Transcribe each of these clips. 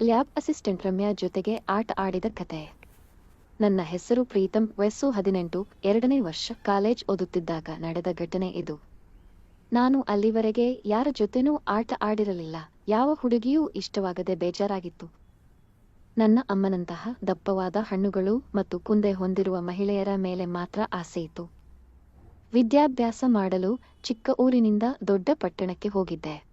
Lab assistant Ramya ಜೊತೆಗೆ ಆಟ ಆಡಿದ ಕತೆ. ನನ್ನ ಹೆಸರು ಪ್ರೀತಂ. ವಯಸ್ಸು ಹದಿನೆಂಟು. ಎರಡನೇ ವರ್ಷ ಕಾಲೇಜ್ ಓದುತ್ತಿದ್ದಾಗ ನಡೆದ ಘಟನೆ ಇದು. ನಾನು ಅಲ್ಲಿವರೆಗೆ ಯಾರ ಜೊತೆನೂ ಆಟ ಆಡಿರಲಿಲ್ಲ. ಯಾವ ಹುಡುಗಿಯೂ ಇಷ್ಟವಾಗದೆ ಬೇಜಾರಾಗಿತ್ತು. ನನ್ನ ಅಮ್ಮನಂತಹ ದಪ್ಪವಾದ ಹಣ್ಣುಗಳು ಮತ್ತು ಕುಂದೆ ಹೊಂದಿರುವ ಮಹಿಳೆಯರ ಮೇಲೆ ಮಾತ್ರ ಆಸೆಯಿತು ವಿದ್ಯಾಭ್ಯಾಸ ಮಾಡಲು ಚಿಕ್ಕ ಊರಿನಿಂದ ದೊಡ್ಡ ಪಟ್ಟಣಕ್ಕೆ ಹೋಗಿದ್ದೆ.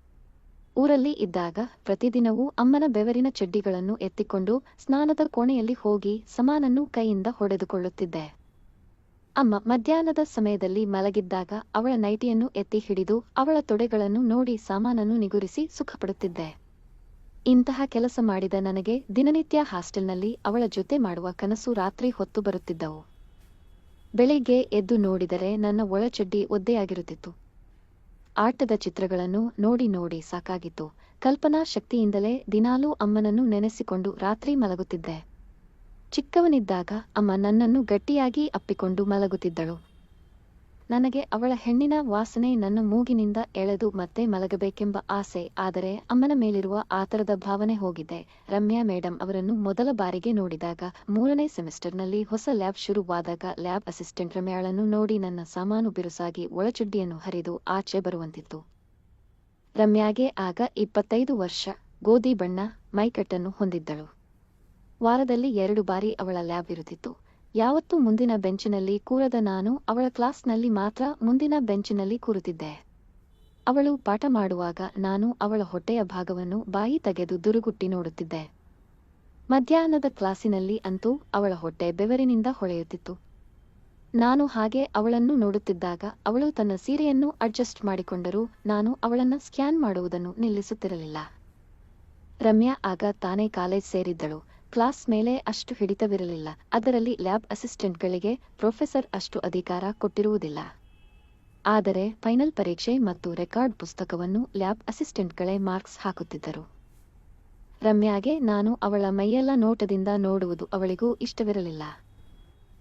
ಊರಲ್ಲಿ ಇದ್ದಾಗ ಪ್ರತಿದಿನವೂ ಅಮ್ಮನ ಬೆವರಿನ ಚಡ್ಡಿಗಳನ್ನು ಎತ್ತಿಕೊಂಡು ಸ್ನಾನದ ಕೋಣೆಯಲ್ಲಿ ಹೋಗಿ ಸಮಾನನ್ನು ಕೈಯಿಂದ ಹೊಡೆದುಕೊಳ್ಳುತ್ತಿದ್ದೆ. ಅಮ್ಮ ಮಧ್ಯಾಹ್ನದ ಸಮಯದಲ್ಲಿ ಮಲಗಿದ್ದಾಗ ಅವಳ ನೈಟಿಯನ್ನು ಎತ್ತಿ ಹಿಡಿದು ಅವಳ ತೊಡೆಗಳನ್ನು ನೋಡಿ ಸಾಮಾನನ್ನು ನಿಗುರಿಸಿ ಸುಖಪಡುತ್ತಿದ್ದೆ. ಇಂತಹ ಕೆಲಸ ಮಾಡಿದ ನನಗೆ ದಿನನಿತ್ಯ ಹಾಸ್ಟೆಲ್ನಲ್ಲಿ ಅವಳ ಜೊತೆ ಮಾಡುವ ಕನಸು ರಾತ್ರಿ ಹೊತ್ತು ಬರುತ್ತಿದ್ದವು. ಬೆಳಿಗ್ಗೆ ಎದ್ದು ನೋಡಿದರೆ ನನ್ನ ಒಳಚಡ್ಡಿ ಒದ್ದೆಯಾಗಿರುತ್ತಿತ್ತು. ಆಟದ ಚಿತ್ರಗಳನ್ನು ನೋಡಿ ನೋಡಿ ಸಾಕಾಗಿತ್ತು. ಕಲ್ಪನಾ ಶಕ್ತಿಯಿಂದಲೇ ದಿನಾಲೂ ಅಮ್ಮನನ್ನು ನೆನೆಸಿಕೊಂಡು ರಾತ್ರಿ ಮಲಗುತ್ತಿದ್ದೆ. ಚಿಕ್ಕವನಿದ್ದಾಗ ಅಮ್ಮ ನನ್ನನ್ನು ಗಟ್ಟಿಯಾಗಿ ಅಪ್ಪಿಕೊಂಡು ಮಲಗುತ್ತಿದ್ದಳು. ನನಗೆ ಅವಳ ಹೆಣ್ಣಿನ ವಾಸನೆ ನನ್ನ ಮೂಗಿನಿಂದ ಎಳೆದು ಮತ್ತೆ ಮಲಗಬೇಕೆಂಬ ಆಸೆ, ಆದರೆ ಅಮ್ಮನ ಮೇಲಿರುವ ಆತರದ ಭಾವನೆ ಹೋಗಿದೆ. ರಮ್ಯಾ ಮೇಡಂ ಅವರನ್ನು ಮೊದಲ ಬಾರಿಗೆ ನೋಡಿದಾಗ ಮೂರನೇ ಸೆಮಿಸ್ಟರ್ನಲ್ಲಿ ಹೊಸ ಲ್ಯಾಬ್ ಶುರುವಾದಾಗ ಲ್ಯಾಬ್ ಅಸಿಸ್ಟೆಂಟ್ ರಮ್ಯಾಳನ್ನು ನೋಡಿ ನನ್ನ ಸಾಮಾನು ಬಿರುಸಾಗಿ ಒಳಚುಡ್ಡಿಯನ್ನು ಹರಿದು ಆಚೆ ಬರುವಂತಿತ್ತು. ರಮ್ಯಾಗೆ ಆಗ ಇಪ್ಪತ್ತೈದು ವರ್ಷ, ಗೋಧಿ ಬಣ್ಣ, ಮೈಕಟ್ಟನ್ನು ಹೊಂದಿದ್ದಳು. ವಾರದಲ್ಲಿ ಎರಡು ಬಾರಿ ಅವಳ ಲ್ಯಾಬ್ ಇರುತ್ತಿತ್ತು. ಯಾವತ್ತೂ ಮುಂದಿನ ಬೆಂಚಿನಲ್ಲಿ ಕೂರದ ನಾನು ಅವಳ ಕ್ಲಾಸ್ನಲ್ಲಿ ಮಾತ್ರ ಮುಂದಿನ ಬೆಂಚಿನಲ್ಲಿ ಕೂರುತ್ತಿದ್ದೆ. ಅವಳು ಪಾಠ ಮಾಡುವಾಗ ನಾನು ಅವಳ ಹೊಟ್ಟೆಯ ಭಾಗವನ್ನು ಬಾಯಿ ತೆಗೆದು ದುರುಗುಟ್ಟಿ ನೋಡುತ್ತಿದ್ದೆ. ಮಧ್ಯಾಹ್ನದ ಕ್ಲಾಸಿನಲ್ಲಿ ಅಂತೂ ಅವಳ ಹೊಟ್ಟೆ ಬೆವರಿನಿಂದ ಹೊಳೆಯುತ್ತಿತ್ತು. ನಾನು ಹಾಗೆ ಅವಳನ್ನು ನೋಡುತ್ತಿದ್ದಾಗ ಅವಳು ತನ್ನ ಸೀರೆಯನ್ನು ಅಡ್ಜಸ್ಟ್ ಮಾಡಿಕೊಂಡರೂ ನಾನು ಅವಳನ್ನು ಸ್ಕ್ಯಾನ್ ಮಾಡುವುದನ್ನು ನಿಲ್ಲಿಸುತ್ತಿರಲಿಲ್ಲ. ರಮ್ಯಾ ಆಗ ತಾನೇ ಕಾಲೇಜ್ ಸೇರಿದ್ದಳು. ಕ್ಲಾಸ್ ಮೇಲೆ ಅಷ್ಟು ಹಿಡಿತವಿರಲಿಲ್ಲ. ಅದರಲ್ಲಿ ಲ್ಯಾಬ್ ಅಸಿಸ್ಟೆಂಟ್ಗಳಿಗೆ ಪ್ರೊಫೆಸರ್ ಅಷ್ಟು ಅಧಿಕಾರ ಕೊಟ್ಟಿರುವುದಿಲ್ಲ. ಆದರೆ ಫೈನಲ್ ಪರೀಕ್ಷೆ ಮತ್ತು ರೆಕಾರ್ಡ್ ಪುಸ್ತಕವನ್ನು ಲ್ಯಾಬ್ ಅಸಿಸ್ಟೆಂಟ್ಗಳೇ ಮಾರ್ಕ್ಸ್ ಹಾಕುತ್ತಿದ್ದರು. ರಮ್ಯಾಗೆ, ನಾನು ಅವಳ ಮೈಯೆಲ್ಲ ನೋಟದಿಂದ ನೋಡುವುದು ಅವಳಿಗೂ ಇಷ್ಟವಿರಲಿಲ್ಲ.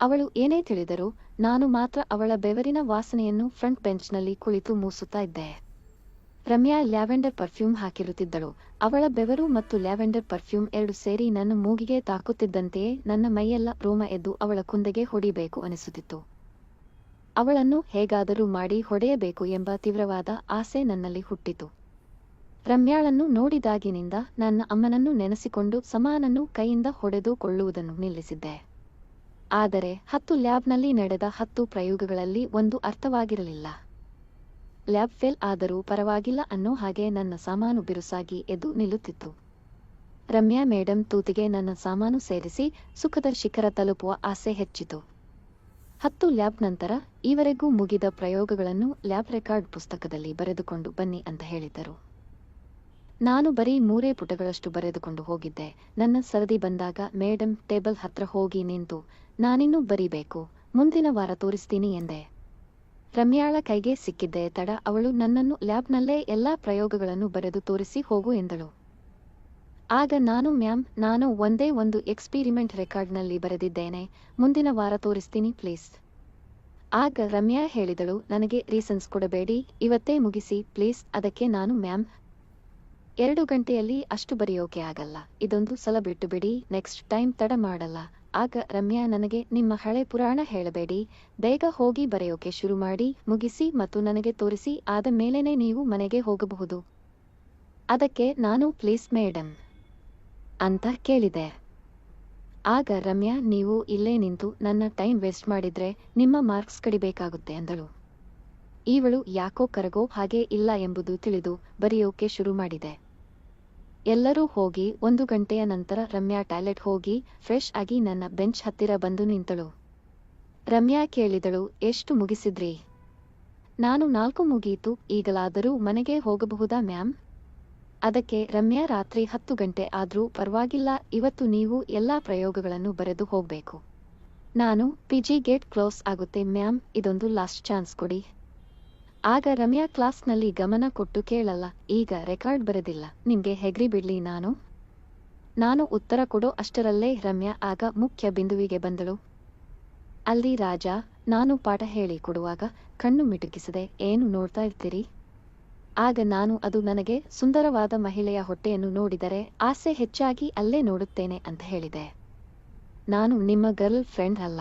ಅವಳು ಏನೇ ತಿಳಿದರೂ ನಾನು ಮಾತ್ರ ಅವಳ ಬೆವರಿನ ವಾಸನೆಯನ್ನು ಫ್ರಂಟ್ ಬೆಂಚ್ನಲ್ಲಿ ಕುಳಿತು ಮೂಸುತ್ತಾ ಇದ್ದೆ. ರಮ್ಯಾ ಲ್ಯಾವೆಂಡರ್ ಪರ್ಫ್ಯೂಮ್ ಹಾಕಿರುತ್ತಿದ್ದಳು. ಅವಳ ಬೆವರು ಮತ್ತು ಲ್ಯಾವೆಂಡರ್ ಪರ್ಫ್ಯೂಮ್ ಎರಡು ಸೇರಿ ನನ್ನ ಮೂಗಿಗೆ ತಾಕುತ್ತಿದ್ದಂತೆಯೇ ನನ್ನ ಮೈಯೆಲ್ಲ ರೋಮ ಎದ್ದು ಅವಳ ಕುಂದೆಗೆ ಹೊಡಿಬೇಕು ಅನಿಸುತ್ತಿತ್ತು. ಅವಳನ್ನು ಹೇಗಾದರೂ ಮಾಡಿ ಹೊಡೆಯಬೇಕು ಎಂಬ ತೀವ್ರವಾದ ಆಸೆ ನನ್ನಲ್ಲಿ ಹುಟ್ಟಿತು. ರಮ್ಯಾಳನ್ನು ನೋಡಿದಾಗಿನಿಂದ ನನ್ನ ಅಮ್ಮನನ್ನು ನೆನೆಸಿಕೊಂಡು ಸಮಾನನ್ನು ಕೈಯಿಂದ ಹೊಡೆದು ಕೊಳ್ಳುವುದನ್ನು ನಿಲ್ಲಿಸಿದ್ದೆ. ಆದರೆ ಹತ್ತು ಲ್ಯಾಬ್ನಲ್ಲಿ ನಡೆದ ಹತ್ತು ಪ್ರಯೋಗಗಳಲ್ಲಿ ಒಂದು ಅರ್ಥವಾಗಿರಲಿಲ್ಲ. ಲ್ಯಾಬ್ ಫೇಲ್ ಆದರೂ ಪರವಾಗಿಲ್ಲ ಅನ್ನೋ ಹಾಗೆ ನನ್ನ ಸಾಮಾನು ಬಿರುಸಾಗಿ ಎದ್ದು ನಿಲ್ಲುತ್ತಿತ್ತು. ರಮ್ಯಾ ಮೇಡಂ ತೂತಿಗೆ ನನ್ನ ಸಾಮಾನು ಸೇರಿಸಿ ಸುಖದ ಶಿಖರ ತಲುಪುವ ಆಸೆ ಹೆಚ್ಚಿತು. ಹತ್ತು ಲ್ಯಾಬ್ ನಂತರ ಈವರೆಗೂ ಮುಗಿದ ಪ್ರಯೋಗಗಳನ್ನು ಲ್ಯಾಬ್ ರೆಕಾರ್ಡ್ ಪುಸ್ತಕದಲ್ಲಿ ಬರೆದುಕೊಂಡು ಬನ್ನಿ ಅಂತ ಹೇಳಿದ್ದರು. ನಾನು ಬರೀ ಮೂರೇ ಪುಟಗಳಷ್ಟು ಬರೆದುಕೊಂಡು ಹೋಗಿದ್ದೆ. ನನ್ನ ಸರದಿ ಬಂದಾಗ ಮೇಡಂ ಟೇಬಲ್ ಹತ್ರ ಹೋಗಿ ನಿಂತು, ನಾನಿನ್ನೂ ಬರೀಬೇಕು, ಮುಂದಿನ ವಾರ ತೋರಿಸ್ತೀನಿ ಎಂದೆ. ರಮ್ಯಾಳ ಕೈಗೆ ಸಿಕ್ಕಿದ್ದೆ ತಡ ಅವಳು ನನ್ನನ್ನು ಲ್ಯಾಬ್ನಲ್ಲೇ ಎಲ್ಲಾ ಪ್ರಯೋಗಗಳನ್ನು ಬರೆದು ತೋರಿಸಿ ಹೋಗು ಎಂದಳು. ಆಗ ನಾನು, ಮ್ಯಾಮ್, ನಾನು ಒಂದೇ ಒಂದು ಎಕ್ಸ್ಪಿರಿಮೆಂಟ್ ರೆಕಾರ್ಡ್ನಲ್ಲಿ ಬರೆದಿದ್ದೇನೆ. ಮುಂದಿನ ವಾರ ತೋರಿಸ್ತೀನಿ, ಪ್ಲೀಸ್. ಆಗ ರಮ್ಯಾ ಹೇಳಿದಳು, ನನಗೆ ರೀಸನ್ಸ್ ಕೊಡಬೇಡಿ, ಇವತ್ತೇ ಮುಗಿಸಿ, ಪ್ಲೀಸ್, ಅದಕ್ಕೆ ನಾನು, ಮ್ಯಾಮ್, ಎರಡು ಗಂಟೆಯಲ್ಲಿ ಅಷ್ಟು ಬರೆಯೋಕೆ ಆಗಲ್ಲ. ಇದೊಂದು ಸಲ ಬಿಟ್ಟು ಬಿಡಿ, ನೆಕ್ಸ್ಟ್ ಟೈಮ್ ತಡ ಮಾಡಲ್ಲ. ಆಗ ರಮ್ಯಾ ನನಗೆ, ನಿಮ್ಮ ಹಳೆ ಪುರಾಣ ಹೇಳಬೇಡಿ. ಬೇಗ ಹೋಗಿ ಬರೆಯೋಕೆ ಶುರು ಮಾಡಿ, ಮುಗಿಸಿ ಮತ್ತು ನನಗೆ ತೋರಿಸಿ, ಆದ ಮೇಲೇನೆ ನೀವು ಮನೆಗೆ ಹೋಗಬಹುದು. ಅದಕ್ಕೆ ನಾನು, ಪ್ಲೀಸ್ ಮೇಡಮ್ ಅಂತ ಕೇಳಿದೆ. ಆಗ ರಮ್ಯಾ, ನೀವು ಇಲ್ಲೇ ನಿಂತು ನನ್ನ ಟೈಮ್ ವೇಸ್ಟ್ ಮಾಡಿದ್ರೆ ನಿಮ್ಮ ಮಾರ್ಕ್ಸ್ ಕಡಿಬೇಕಾಗುತ್ತೆ ಅಂದಳು. ಇವಳು ಯಾಕೋ ಕರಗೋ ಹಾಗೆ ಇಲ್ಲ ಎಂಬುದು ತಿಳಿದು ಬರೆಯೋಕೆ ಶುರು ಮಾಡಿದೆ. ಎಲ್ಲರೂ ಹೋಗಿ ಒಂದು ಗಂಟೆಯ ನಂತರ ರಮ್ಯಾ ಟಾಯ್ಲೆಟ್ ಹೋಗಿ ಫ್ರೆಶ್ ಆಗಿ ನನ್ನ ಬೆಂಚ್ ಹತ್ತಿರ ಬಂದು ನಿಂತಳು. ರಮ್ಯಾ ಕೇಳಿದಳು, ಎಷ್ಟು ಮುಗಿಸಿದ್ರಿ? ನಾನು ನಾಲ್ಕು ಮುಗಿಯಿತು ಈಗಲಾದರೂ ಮನೆಗೆ ಹೋಗಬಹುದಾ ಮ್ಯಾಮ್? ಅದಕ್ಕೆ, ರಮ್ಯಾ ರಾತ್ರಿ ಹತ್ತು ಗಂಟೆ ಆದರೂ ಪರವಾಗಿಲ್ಲ, ಇವತ್ತು ನೀವು ಎಲ್ಲಾ ಪ್ರಯೋಗಗಳನ್ನು ಬರೆದು ಹೋಗಬೇಕು. ನಾನು ಪಿಜಿ ಗೇಟ್ ಕ್ಲೋಸ್ ಆಗುತ್ತೆ ಮ್ಯಾಮ್, ಇದೊಂದು ಲಾಸ್ಟ್ ಚಾನ್ಸ್ ಕೊಡಿ. ಆಗ ರಮ್ಯಾ ಕ್ಲಾಸ್ನಲ್ಲಿ ಗಮನ ಕೊಟ್ಟು ಕೇಳಲ್ಲ, ಈಗ ರೆಕಾರ್ಡ್ ಬರೆದಿಲ್ಲ. ನಿಮಗೆ ಹೆಗ್ರಿ ಬಿಡ್ಲಿ ನಾನು? ನಾನು ಉತ್ತರ ಕೊಡೋ ಅಷ್ಟರಲ್ಲೇ ರಮ್ಯಾ ಆಗ ಮುಖ್ಯ ಬಿಂದುವಿಗೆ ಬಂದಳು. ಅಲ್ಲಿ ರಾಜ, ನಾನು ಪಾಠ ಹೇಳಿ ಕೊಡುವಾಗ ಕಣ್ಣು ಮಿಟುಕಿಸದೆ, ಏನು ನೋಡ್ತಾ ಇರ್ತೀರಿ? ಆಗ ನಾನು ಅದು ನನಗೆ ಸುಂದರವಾದ ಮಹಿಳೆಯ ಹೊಟ್ಟೆಯನ್ನು ನೋಡಿದರೆ ಆಸೆ ಹೆಚ್ಚಾಗಿ ಅಲ್ಲೇ ನೋಡುತ್ತೇನೆ ಅಂತ ಹೇಳಿದೆ. ನಾನು ನಿಮ್ಮ ಗರ್ಲ್ ಫ್ರೆಂಡ್ ಅಲ್ಲ.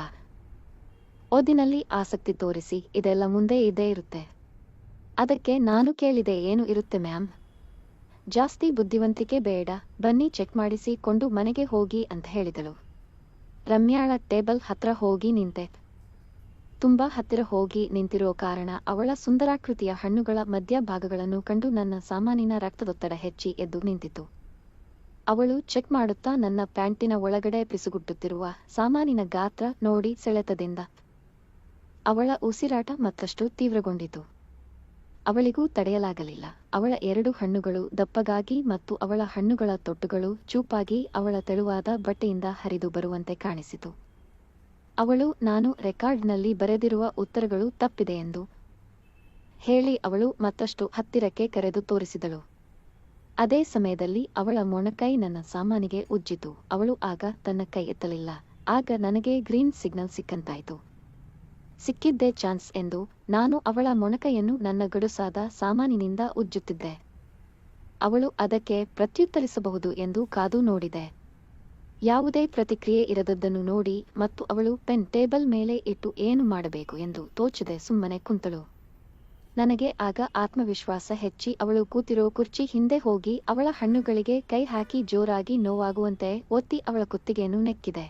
ಓದಿನಲ್ಲಿ ಆಸಕ್ತಿ ತೋರಿಸಿ, ಇದೆಲ್ಲ ಮುಂದೆ ಇದ್ದೇ ಇರುತ್ತೆ. ಅದಕ್ಕೆ ನಾನು ಕೇಳಿದೆ ಏನು ಇರುತ್ತೆ ಮ್ಯಾಮ್? ಜಾಸ್ತಿ ಬುದ್ಧಿವಂತಿಕೆ ಬೇಡ, ಬನ್ನಿ ಚೆಕ್ ಮಾಡಿಸಿ ಕೊಂಡು ಮನೆಗೆ ಹೋಗಿ ಅಂತ ಹೇಳಿದಳು. ರಮ್ಯಾಳ ಟೇಬಲ್ ಹತ್ರ ಹೋಗಿ ನಿಂತೆ. ತುಂಬ ಹತ್ತಿರ ಹೋಗಿ ನಿಂತಿರೋ ಕಾರಣ ಅವಳ ಸುಂದರಾಕೃತಿಯ ಹಣ್ಣುಗಳ ಮಧ್ಯಭಾಗಗಳನ್ನು ಕಂಡು ನನ್ನ ಸಾಮಾನಿನ ರಕ್ತದೊತ್ತಡ ಹೆಚ್ಚಿ ಎದ್ದು ನಿಂತಿತು ಅವಳು ಚೆಕ್ ಮಾಡುತ್ತಾ ನನ್ನ ಪ್ಯಾಂಟಿನ ಒಳಗಡೆ ಪಿಸುಗುಟ್ಟುತ್ತಿರುವ ಸಾಮಾನಿನ ಗಾತ್ರ ನೋಡಿ ಸೆಳೆತದಿಂದ ಅವಳ ಉಸಿರಾಟ ಮತ್ತಷ್ಟು ತೀವ್ರಗೊಂಡಿತು. ಅವಳಿಗೂ ತಡೆಯಲಾಗಲಿಲ್ಲ. ಅವಳ ಎರಡು ಹಣ್ಣುಗಳು ದಪ್ಪಗಾಗಿ ಮತ್ತು ಅವಳ ಹಣ್ಣುಗಳ ತೊಟ್ಟುಗಳು ಚೂಪಾಗಿ ಅವಳ ತೆಳುವಾದ ಬಟ್ಟೆಯಿಂದ ಹರಿದು ಬರುವಂತೆ ಕಾಣಿಸಿತು. ಅವಳು, ನಾನು ರೆಕಾರ್ಡ್ನಲ್ಲಿ ಬರೆದಿರುವ ಉತ್ತರಗಳು ತಪ್ಪಿದೆ ಎಂದು ಹೇಳಿ ಅವಳು ಮತ್ತಷ್ಟು ಹತ್ತಿರಕ್ಕೆ ಕರೆದು ತೋರಿಸಿದಳು. ಅದೇ ಸಮಯದಲ್ಲಿ ಅವಳ ಮೊಣಕೈ ನನ್ನ ಸಾಮಾನಿಗೆ ಉಜ್ಜಿತು. ಅವಳು ಆಗ ತನ್ನ ಕೈ ಎತ್ತಲಿಲ್ಲ. ಆಗ ನನಗೆ ಗ್ರೀನ್ ಸಿಗ್ನಲ್ ಸಿಕ್ಕಂತಾಯಿತು. ಸಿಕ್ಕಿದ್ದೇ ಚಾನ್ಸ್ ಎಂದು ನಾನು ಅವಳ ಮೊಣಕೈಯನ್ನು ನನ್ನ ಗಡುಸಾದ ಸಾಮಾನಿನಿಂದ ಉಜ್ಜುತ್ತಿದ್ದೆ. ಅವಳು ಅದಕ್ಕೆ ಪ್ರತ್ಯುತ್ತರಿಸಬಹುದು ಎಂದು ಕಾದು ನೋಡಿದೆ. ಯಾವುದೇ ಪ್ರತಿಕ್ರಿಯೆ ಇರದದ್ದನ್ನು ನೋಡಿ ಮತ್ತು ಅವಳು ಪೆನ್ ಟೇಬಲ್ ಮೇಲೆ ಇಟ್ಟು ಏನು ಮಾಡಬೇಕು ಎಂದು ತೋಚದೆ ಸುಮ್ಮನೆ ಕುಂತಳು. ನನಗೆ ಆಗ ಆತ್ಮವಿಶ್ವಾಸ ಹೆಚ್ಚಿ ಅವಳು ಕೂತಿರೋ ಕುರ್ಚಿ ಹಿಂದೆ ಹೋಗಿ ಅವಳ ಹಣ್ಣುಗಳಿಗೆ ಕೈ ಹಾಕಿ ಜೋರಾಗಿ ನೋವಾಗುವಂತೆ ಒತ್ತಿ ಅವಳ ಕುತ್ತಿಗೆಯನ್ನು ನೆಕ್ಕಿದೆ.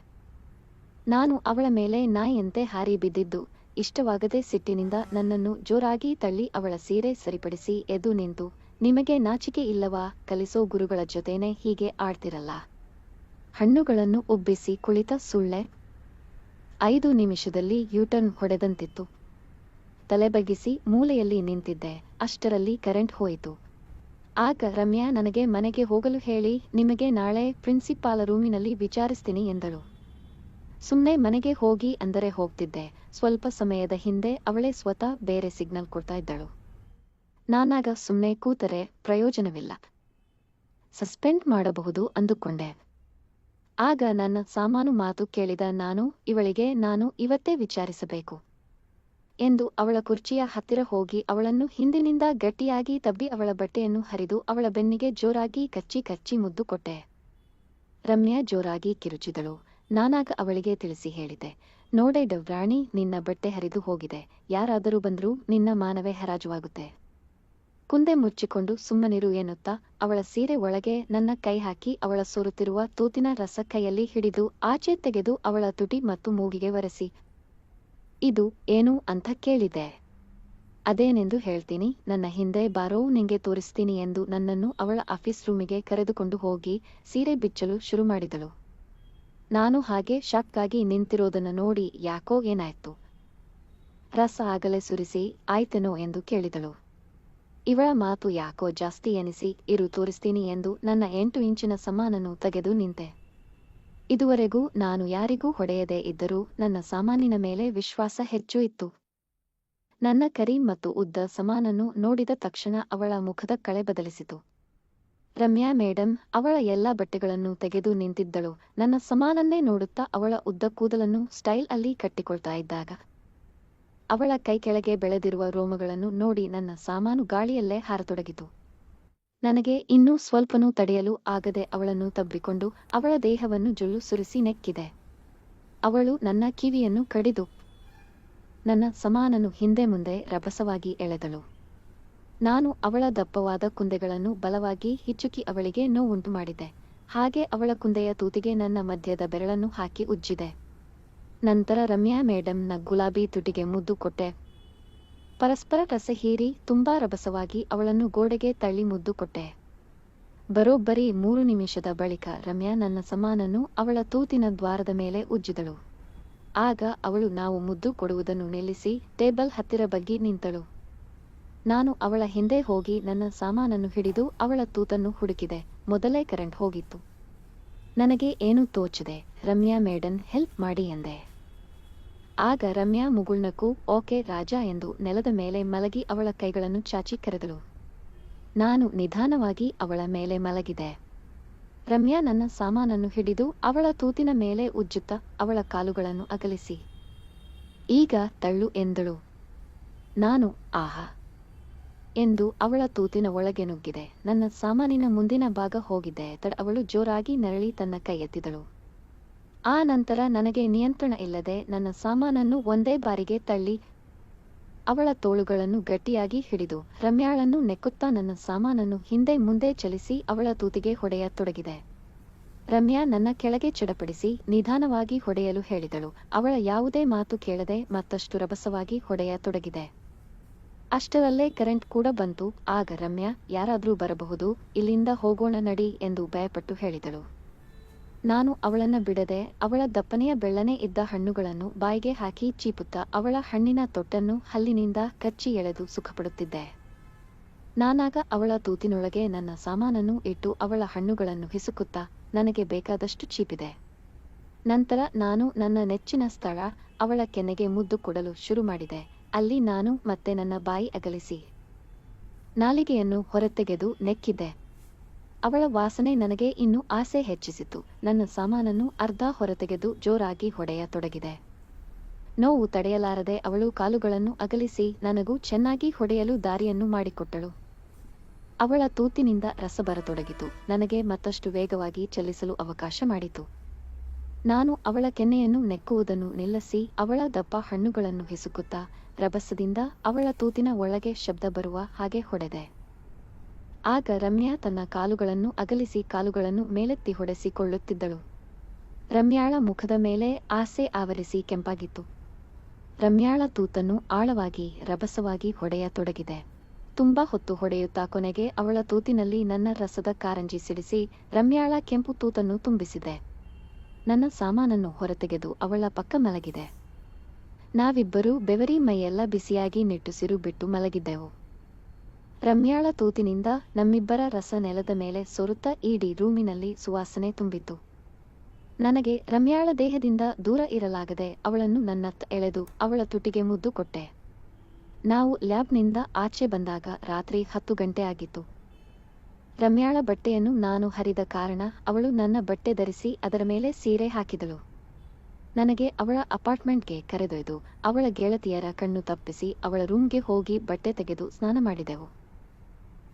ನಾನು ಅವಳ ಮೇಲೆ ನಾಯಿಯಂತೆ ಹಾರಿ ಬಿದ್ದಿದ್ದು ಇಷ್ಟವಾಗದೆ ಸಿಟ್ಟಿನಿಂದ ನನ್ನನ್ನು ಜೋರಾಗಿ ತಳ್ಳಿ ಅವಳ ಸೀರೆ ಸರಿಪಡಿಸಿ ಎದ್ದು ನಿಂತು, ನಿಮಗೆ ನಾಚಿಕೆ ಇಲ್ಲವಾ? ಕಲಿಸೋ ಗುರುಗಳ ಜೊತೆನೆ ಹೀಗೆ ಆಡ್ತಿರಲ್ಲ? ಹಣ್ಣುಗಳನ್ನು ಉಬ್ಬಿಸಿ ಕುಳಿತ ಸುಳ್ಳೆ? ಐದು ನಿಮಿಷದಲ್ಲಿ ಯೂಟರ್ನ್ ಹೊಡೆದಂತಿತ್ತು. ತಲೆಬಗ್ಗಿಸಿ ಮೂಲೆಯಲ್ಲಿ ನಿಂತಿದ್ದೆ. ಅಷ್ಟರಲ್ಲಿ ಕರೆಂಟ್ ಹೋಯಿತು. ಆಗ ರಮ್ಯಾ ನನಗೆ ಮನೆಗೆ ಹೋಗಲು ಹೇಳಿ, ನಿಮಗೆ ನಾಳೆ ಪ್ರಿನ್ಸಿಪಾಲ ರೂಮಿನಲ್ಲಿ ವಿಚಾರಿಸ್ತೀನಿ ಎಂದಳು. ಸುಮ್ನೆ ಮನೆಗೆ ಹೋಗಿ ಅಂದರೆ ಹೋಗ್ತಿದ್ದೆ. ಸ್ವಲ್ಪ ಸಮಯದ ಹಿಂದೆ ಅವಳೇ ಸ್ವತಃ ಬೇರೆ ಸಿಗ್ನಲ್ ಕೊಡ್ತಾ ಇದ್ದಳು. ನಾನಾಗ ಸುಮ್ಮನೆ ಕೂತರೆ ಪ್ರಯೋಜನವಿಲ್ಲ. ಸಸ್ಪೆಂಡ್ ಮಾಡಬಹುದು ಅಂದುಕೊಂಡೆ. ಆಗ ನನ್ನ ಸಾಮಾನು ಮಾತು ಕೇಳಿದ ನಾನು, ಇವಳಿಗೆ ನಾನು ಇವತ್ತೇ ವಿಚಾರಿಸಬೇಕು ಎಂದು ಅವಳ ಕುರ್ಚಿಯ ಹತ್ತಿರ ಹೋಗಿ ಅವಳನ್ನು ಹಿಂದಿನಿಂದ ಗಟ್ಟಿಯಾಗಿ ತಬ್ಬಿ ಅವಳ ಬಟ್ಟೆಯನ್ನು ಹರಿದು ಅವಳ ಬೆನ್ನಿಗೆ ಜೋರಾಗಿ ಕಚ್ಚಿ ಕಚ್ಚಿ ಮುದ್ದು ಕೊಟ್ಟೆ. ರಮ್ಯಾ ಜೋರಾಗಿ ಕಿರುಚಿದಳು. ನಾನಾಗ ಅವಳಿಗೆ ತಿಳಿಸಿ ಹೇಳಿದೆ, ನೋಡೆ ಡವ್ರಾಣಿ, ನಿನ್ನ ಬಟ್ಟೆ ಹರಿದು ಹೋಗಿದೆ. ಯಾರಾದರೂ ಬಂದರೂ ನಿನ್ನ ಮಾನವೇ ಹರಾಜುವಾಗುತ್ತೆ. ಕುಂದೆ ಮುಚ್ಚಿಕೊಂಡು ಸುಮ್ಮನಿರು ಎನ್ನುತ್ತಾ, ಅವಳ ಸೀರೆ ಒಳಗೆ ನನ್ನ ಕೈ ಹಾಕಿ ಅವಳ ಸೋರುತ್ತಿರುವ ತೂತಿನ ರಸ ಕೈಯಲ್ಲಿ ಹಿಡಿದು ಆಚೆ ತೆಗೆದು ಅವಳ ತುಟಿ ಮತ್ತು ಮೂಗಿಗೆ ಒರೆಸಿ, ಇದು ಏನು ಅಂತ ಕೇಳಿದೆ. ಅದೇನೆಂದು ಹೇಳ್ತೀನಿ. ನನ್ನ ಹಿಂದೆ ಬಾರೋ, ನಿಂಗೆ ತೋರಿಸ್ತೀನಿ ಎಂದು ನನ್ನನ್ನು ಅವಳ ಆಫೀಸ್ ರೂಮಿಗೆ ಕರೆದುಕೊಂಡು ಹೋಗಿ ಸೀರೆ ಬಿಚ್ಚಲು ಶುರು ಮಾಡಿದಳು. ನಾನು ಹಾಗೆ ಶಾಕ್ಕಾಗಿ ನಿಂತಿರೋದನ್ನು ನೋಡಿ ಯಾಕೋ ಏನಾಯ್ತು? ರಸ ಆಗಲೇ ಸುರಿಸಿ, ಆಯ್ತೇನೋ ಎಂದು ಕೇಳಿದಳು. ಇವಳ ಮಾತು ಯಾಕೋ ಜಾಸ್ತಿ ಎನಿಸಿ, ಇರು ತೋರಿಸ್ತೀನಿ ಎಂದು ನನ್ನ ಎಂಟು ಇಂಚಿನ ಸಮಾನನ್ನು ತೆಗೆದು ನಿಂತೆ. ಇದುವರೆಗೂ ನಾನು ಯಾರಿಗೂ ಹೊಡೆಯದೇ ಇದ್ದರೂ ನನ್ನ ಸಾಮಾನಿನ ಮೇಲೆ ವಿಶ್ವಾಸ ಹೆಚ್ಚು ಇತ್ತು. ನನ್ನ ಕರಿ ಮತ್ತು ಉದ್ದ ಸಮಾನನ್ನು ನೋಡಿದ ತಕ್ಷಣ ಅವಳ ಮುಖದ ಕಳೆ ಬದಲಿಸಿತು. ರಮ್ಯಾ ಮೇಡಂ, ಅವಳ ಎಲ್ಲ ಬಟ್ಟೆಗಳನ್ನು ತೆಗೆದು ನಿಂತಿದ್ದಳು. ನನ್ನ ಸಮಾನನ್ನೇ ನೋಡುತ್ತಾ ಅವಳ ಉದ್ದ ಕೂದಲನ್ನು ಸ್ಟೈಲ್ ಅಲ್ಲಿ ಕಟ್ಟಿಕೊಳ್ತಾ ಇದ್ದಾಗ. ಅವಳ ಕೈ ಕೆಳಗೆ ಬೆಳೆದಿರುವ ರೋಮಗಳನ್ನು ನೋಡಿ ನನ್ನ ಸಾಮಾನು ಗಾಳಿಯಲ್ಲೇ ಹಾರತೊಡಗಿತು. ನನಗೆ ಇನ್ನೂ ಸ್ವಲ್ಪನೂ ತಡೆಯಲು ಆಗದೆ ಅವಳನ್ನು ತಬ್ಬಿಕೊಂಡು ಅವಳ ದೇಹವನ್ನು ಜುಳ್ಳು ಸುರಿಸಿ ನೆಕ್ಕಿದೆ. ಅವಳು ನನ್ನ ಕಿವಿಯನ್ನು ಕಡಿದು ನನ್ನ ಸಮಾನನು ಹಿಂದೆ ಮುಂದೆ ರಭಸವಾಗಿ ಎಳೆದಳು. ನಾನು ಅವಳ ದಪ್ಪವಾದ ಕುಂದೆಗಳನ್ನು ಬಲವಾಗಿ ಹಿಚ್ಚುಕಿ ಅವಳಿಗೆ ನೋವುಂಟು ಮಾಡಿದೆ ಹಾಗೆ ಅವಳ ಕುಂದೆಯ ತೂತಿಗೆ ನನ್ನ ಮಧ್ಯದ ಬೆರಳನ್ನು ಹಾಕಿ ಉಜ್ಜಿದೆ. ನಂತರ ರಮ್ಯಾ ಮೇಡಂನ ಗುಲಾಬಿ ತುಟಿಗೆ ಮುದ್ದು ಕೊಟ್ಟೆ. ಪರಸ್ಪರ ರಸ ಹೀರಿ ತುಂಬಾ ರಭಸವಾಗಿ ಅವಳನ್ನು ಗೋಡೆಗೆ ತಳ್ಳಿ ಮುದ್ದು ಕೊಟ್ಟೆ. ಬರೋಬ್ಬರಿ ಮೂರು ನಿಮಿಷದ ಬಳಿಕ ರಮ್ಯಾ ನನ್ನ ಸಮಾನನ್ನು ಅವಳ ತೂತಿನ ದ್ವಾರದ ಮೇಲೆ ಉಜ್ಜಿದಳು. ಆಗ ಅವಳು ನಾವು ಮುದ್ದು ಕೊಡುವುದನ್ನು ನಿಲ್ಲಿಸಿ ಟೇಬಲ್ ಹತ್ತಿರ ಬಗ್ಗಿ ನಿಂತಳು. ನಾನು ಅವಳ ಹಿಂದೆ ಹೋಗಿ ನನ್ನ ಸಾಮಾನನ್ನು ಹಿಡಿದು ಅವಳ ತೂತನ್ನು ಹುಡುಕಿದೆ. ಮೊದಲೇ ಕರೆಂಟ್ ಹೋಗಿತ್ತು. ನನಗೆ ಏನೂ ತೋಚದೆ? ರಮ್ಯಾ ಮೇಡನ್ ಹೆಲ್ಪ್ ಮಾಡಿ ಎಂದೆ. ಆಗ ರಮ್ಯಾ ಮುಗುಳ್ನಕ್ಕೂ, ಓಕೆ ರಾಜ ಎಂದು ನೆಲದ ಮೇಲೆ ಮಲಗಿ ಅವಳ ಕೈಗಳನ್ನು ಚಾಚಿ ಕರೆದಳು. ನಾನು ನಿಧಾನವಾಗಿ ಅವಳ ಮೇಲೆ ಮಲಗಿದೆ. ರಮ್ಯಾ ನನ್ನ ಸಾಮಾನನ್ನು ಹಿಡಿದು ಅವಳ ತೂತಿನ ಮೇಲೆ ಉಜ್ಜುತ್ತ ಅವಳ ಕಾಲುಗಳನ್ನು ಅಗಲಿಸಿ. ಈಗ ತಳ್ಳು ಎಂದಳು. ನಾನು, ಆಹಾ. ಎಂದು ಅವಳ ತೂತಿನ ಒಳಗೆ ನುಗ್ಗಿದೆ. ನನ್ನ ಸಾಮಾನಿನ ಮುಂದಿನ ಭಾಗ ಹೋಗಿದೆ. ತಡ, ಅವಳು ಜೋರಾಗಿ ನರಳಿ ತನ್ನ ಕೈ ಎತ್ತಿದಳು. ಆ ನಂತರ ನನಗೆ ನಿಯಂತ್ರಣ ಇಲ್ಲದೆ ನನ್ನ ಸಾಮಾನನ್ನು ಒಂದೇ ಬಾರಿಗೆ ತಳ್ಳಿ ಅವಳ ತೋಳುಗಳನ್ನು ಗಟ್ಟಿಯಾಗಿ ಹಿಡಿದು ರಮ್ಯಾಳನ್ನು ನೆಕ್ಕುತ್ತಾ ನನ್ನ ಸಾಮಾನನ್ನು ಹಿಂದೆ ಮುಂದೆ ಚಲಿಸಿ ಅವಳ ತೂತಿಗೆ ಹೊಡೆಯ ತೊಡಗಿದೆ ರಮ್ಯಾ ನನ್ನ ಕೆಳಗೆ ಚಡಪಡಿಸಿ ನಿಧಾನವಾಗಿ ಹೊಡೆಯಲು ಹೇಳಿದಳು. ಅವಳ ಯಾವುದೇ ಮಾತು ಕೇಳದೆ ಮತ್ತಷ್ಟು ರಭಸವಾಗಿ ಹೊಡೆಯತೊಡಗಿದೆ. ಅಷ್ಟರಲ್ಲೇ ಕರೆಂಟ್ ಕೂಡ ಬಂತು. ಆಗ ರಮ್ಯಾ, ಯಾರಾದರೂ ಬರಬಹುದು? ಇಲ್ಲಿಂದ ಹೋಗೋಣ ನಡಿ ಎಂದು ಭಯಪಟ್ಟು ಹೇಳಿದಳು. ನಾನು ಅವಳನ್ನ ಬಿಡದೆ, ಅವಳ ದಪ್ಪನೆಯ ಬೆಳ್ಳನೆ ಇದ್ದ ಹಣ್ಣುಗಳನ್ನು ಬಾಯಿಗೆ ಹಾಕಿ ಚೀಪುತ್ತಾ ಅವಳ ಹಣ್ಣಿನ ತೊಟ್ಟನ್ನು ಹಲ್ಲಿನಿಂದ ಕಚ್ಚಿ ಎಳೆದು ಸುಖಪಡುತ್ತಿದ್ದೆ. ನಾನಾಗ ಅವಳ ತೂತಿನೊಳಗೆ ನನ್ನ ಸಾಮಾನನ್ನು ಇಟ್ಟು ಅವಳ ಹಣ್ಣುಗಳನ್ನು ಹಿಸುಕುತ್ತಾ ನನಗೆ ಬೇಕಾದಷ್ಟು ಚೀಪಿದೆ. ನಂತರ ನಾನು ನನ್ನ ನೆಚ್ಚಿನ ಸ್ಥಳ ಅವಳ ಕೆನೆಗೆ ಮುದ್ದು ಕೊಡಲು ಶುರು ಮಾಡಿದೆ. ಅಲ್ಲಿ ನಾನು ಮತ್ತೆ ನನ್ನ ಬಾಯಿ ಅಗಲಿಸಿ. ನಾಲಿಗೆಯನ್ನು ಹೊರತೆಗೆದು ನೆಕ್ಕಿದ್ದೆ ಅವಳ ವಾಸನೆ ನನಗೆ ಇನ್ನೂ ಆಸೆ ಹೆಚ್ಚಿಸಿತು. ನನ್ನ ಸಾಮಾನನ್ನು ಅರ್ಧ ಹೊರತೆಗೆದು ಜೋರಾಗಿ ಹೊಡೆಯತೊಡಗಿದೆ. ನೋವು ತಡೆಯಲಾರದೆ ಅವಳು ಕಾಲುಗಳನ್ನು ಅಗಲಿಸಿ ನನಗೂ ಚೆನ್ನಾಗಿ ಹೊಡೆಯಲು ದಾರಿಯನ್ನು ಮಾಡಿಕೊಟ್ಟಳು. ಅವಳ ತೂತಿನಿಂದ ರಸ ಬರತೊಡಗಿತು. ನನಗೆ ಮತ್ತಷ್ಟು ವೇಗವಾಗಿ ಚಲಿಸಲು ಅವಕಾಶ ಮಾಡಿತು. ನಾನು ಅವಳ ಕೆನ್ನೆಯನ್ನು ನೆಕ್ಕುವುದನ್ನು ನಿಲ್ಲಿಸಿ ಅವಳ ದಪ್ಪ ಹಣ್ಣುಗಳನ್ನು ಹಿಸುಕುತ್ತಾ ರಭಸದಿಂದ ಅವಳ ತೂತಿನ ಒಳಗೆ ಶಬ್ದ ಬರುವ ಹಾಗೆ ಹೊಡೆದೆ. ಆಗ ರಮ್ಯಾ ತನ್ನ ಕಾಲುಗಳನ್ನು ಅಗಲಿಸಿ ಕಾಲುಗಳನ್ನು ಮೇಲೆತ್ತಿ ಹೊಡೆಸಿಕೊಳ್ಳುತ್ತಿದ್ದಳು. ರಮ್ಯಾಳ ಮುಖದ ಮೇಲೆ ಆಸೆ ಆವರಿಸಿ ಕೆಂಪಾಗಿತ್ತು. ರಮ್ಯಾಳ ತೂತನ್ನು ಆಳವಾಗಿ, ರಭಸವಾಗಿ ಹೊಡೆಯತೊಡಗಿದೆ. ತುಂಬಾ ಹೊತ್ತು ಹೊಡೆಯುತ್ತಾ ಕೊನೆಗೆ ಅವಳ ತೂತಿನಲ್ಲಿ ನನ್ನ ರಸದ ಕಾರಂಜಿ ಸಿಡಿಸಿ ರಮ್ಯಾಳ ಕೆಂಪು ತೂತನ್ನು ತುಂಬಿಸಿದೆ. ನನ್ನ ಸಾಮಾನನ್ನು ಹೊರತೆಗೆದು ಅವಳ ಪಕ್ಕ ಮಲಗಿದೆ. ನಾವಿಬ್ಬರೂ ಬೆವರಿ ಮೈಯೆಲ್ಲ ಬಿಸಿಯಾಗಿ ನಿಟ್ಟುಸಿರು ಬಿಟ್ಟು ಮಲಗಿದ್ದೆವು. ರಮ್ಯಾಳ ತೂತಿನಿಂದ ನಮ್ಮಿಬ್ಬರ ರಸ ನೆಲದ ಮೇಲೆ ಸೊರುತ್ತಾ ಇಡೀ ರೂಮಿನಲ್ಲಿ ಸುವಾಸನೆ ತುಂಬಿತ್ತು. ನನಗೆ ರಮ್ಯಾಳ ದೇಹದಿಂದ ದೂರ ಇರಲಾಗದೆ ಅವಳನ್ನು ನನ್ನತ್ತ ಎಳೆದು ಅವಳ ತುಟಿಗೆ ಮುದ್ದು ಕೊಟ್ಟೆ. ನಾವು ಲ್ಯಾಬ್ನಿಂದ ಆಚೆ ಬಂದಾಗ ರಾತ್ರಿ ಹತ್ತು ಗಂಟೆ ಆಗಿತ್ತು. ರಮ್ಯಾಳ ಬಟ್ಟೆಯನ್ನು ನಾನು ಹರಿದ ಕಾರಣ ಅವಳು ನನ್ನ ಬಟ್ಟೆ ಧರಿಸಿ ಅದರ ಮೇಲೆ ಸೀರೆ ಹಾಕಿದಳು. ನನಗೆ ಅವಳ ಅಪಾರ್ಟ್ಮೆಂಟ್ಗೆ ಕರೆದೊಯ್ದು, ಅವಳ ಗೆಳತಿಯರ ಕಣ್ಣು ತಪ್ಪಿಸಿ ಅವಳ ರೂಮ್ಗೆ ಹೋಗಿ ಬಟ್ಟೆ ತೆಗೆದು ಸ್ನಾನ ಮಾಡಿದೆವು.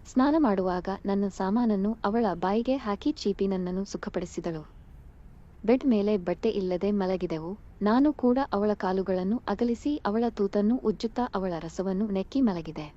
ಸ್ನಾನ ಮಾಡುವಾಗ ನನ್ನ ಸಾಮಾನನ್ನು ಅವಳ ಬಾಯಿಗೆ ಹಾಕಿ ಚೀಪಿ ನನ್ನನ್ನು ಸುಖಪಡಿಸಿದಳು. ಬೆಡ್ ಮೇಲೆ ಬಟ್ಟೆ ಇಲ್ಲದೆ ಮಲಗಿದೆವು. ನಾನು ಕೂಡ ಅವಳ ಕಾಲುಗಳನ್ನು ಅಗಲಿಸಿ ಅವಳ ತೂತನ್ನು ಉಜ್ಜುತ್ತಾ ಅವಳ ರಸವನ್ನು ನೆಕ್ಕಿ ಮಲಗಿದೆ.